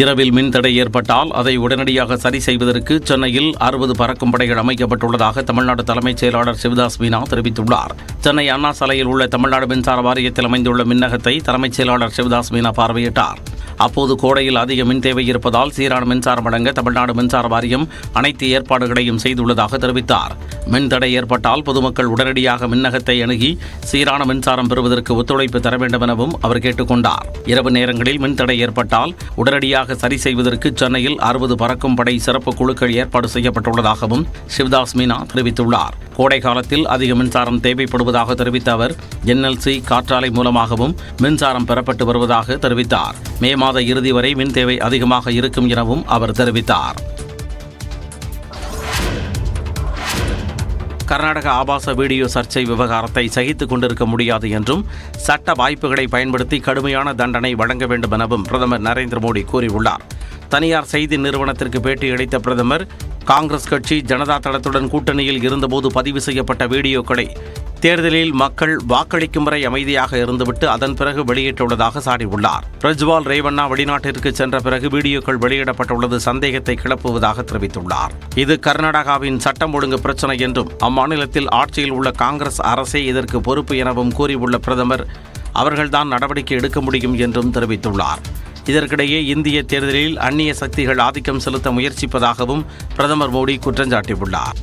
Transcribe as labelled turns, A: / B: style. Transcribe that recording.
A: இரவில் மின்தடை ஏற்பட்டால் அதை உடனடியாக சரி செய்வதற்கு சென்னையில் அறுபது பறக்கும் படைகள் அமைக்கப்பட்டுள்ளதாக தமிழ்நாடு தலைமைச் செயலாளர் சிவதாஸ் மீனா தெரிவித்துள்ளார். சென்னை அண்ணா சாலையில் உள்ள தமிழ்நாடு மின்சார வாரியத்தில் அமைந்துள்ள மின்னகத்தை தலைமைச் செயலாளர் சிவதாஸ் மீனா பார்வையிட்டார். அப்போது கோடையில் அதிக மின் தேவை இருப்பதால் சீரான மின்சாரம் வழங்க தமிழ்நாடு மின்சார வாரியம் அனைத்து ஏற்பாடுகளையும் செய்துள்ளதாக தெரிவித்தார். மின்தடை ஏற்பட்டால் பொதுமக்கள் உடனடியாக மின்னகத்தை அணுகி சீரான மின்சாரம் பெறுவதற்கு ஒத்துழைப்பு தர வேண்டும் எனவும் அவர் கேட்டுக்கொண்டார். இரவு நேரங்களில் மின்தடை ஏற்பட்டால் உடனடியாக சரி செய்வதற்கு சென்னையில் அறுபது பறக்கும் படை சிறப்பு குழுக்கள் ஏற்பாடு செய்யப்பட்டுள்ளதாகவும் சிவதாஸ் மீனா தெரிவித்துள்ளார். கோடை காலத்தில் அதிக மின்சாரம் தேவைப்படுவதாக தெரிவித்த அவர் என்எல்சி காற்றாலை மூலமாகவும் மின்சாரம் பெறப்பட்டு வருவதாக தெரிவித்தார். மே மாத இறுதி வரை மின் தேவை அதிகமாக இருக்கும் எனவும் அவர் தெரிவித்தார். கர்நாடக ஆபாச வீடியோ சர்ச்சை விவகாரத்தை சகித்துக் கொண்டிருக்க முடியாது என்றும் சட்ட வாய்ப்புகளை பயன்படுத்தி கடுமையான தண்டனை வழங்க வேண்டும் எனவும் பிரதமர் நரேந்திர மோடி கூறியுள்ளார். தனியார் செய்தி நிறுவனத்திற்கு பேட்டியளித்த பிரதமர் காங்கிரஸ் கட்சி ஜனதா தளத்துடன் கூட்டணியில் இருந்தபோது பதிவு செய்யப்பட்ட வீடியோக்களை தேர்தலில் மக்கள் வாக்களிக்கும் வரை அமைதியாக இருந்துவிட்டு அதன் பிறகு வெளியிட்டுள்ளதாக சாடியுள்ளார். பிரஜ்வால் ரேவண்ணா வெளிநாட்டிற்கு சென்ற பிறகு வீடியோக்கள் வெளியிடப்பட்டுள்ளது சந்தேகத்தை கிளப்புவதாக தெரிவித்துள்ளார். இது கர்நாடகாவின் சட்டம் ஒழுங்கு பிரச்சனை என்றும் அம்மாநிலத்தில் ஆட்சியில் உள்ள காங்கிரஸ் அரசே இதற்கு பொறுப்பு எனவும் கூறியுள்ள பிரதமர் அவர்கள்தான் நடவடிக்கை எடுக்க முடியும் என்றும் தெரிவித்துள்ளார். இதற்கிடையே இந்திய தேர்தலில் அந்நிய சக்திகள் ஆதிக்கம் செலுத்த முயற்சிப்பதாகவும் பிரதமர் மோடி குற்றஞ்சாட்டியுள்ளார்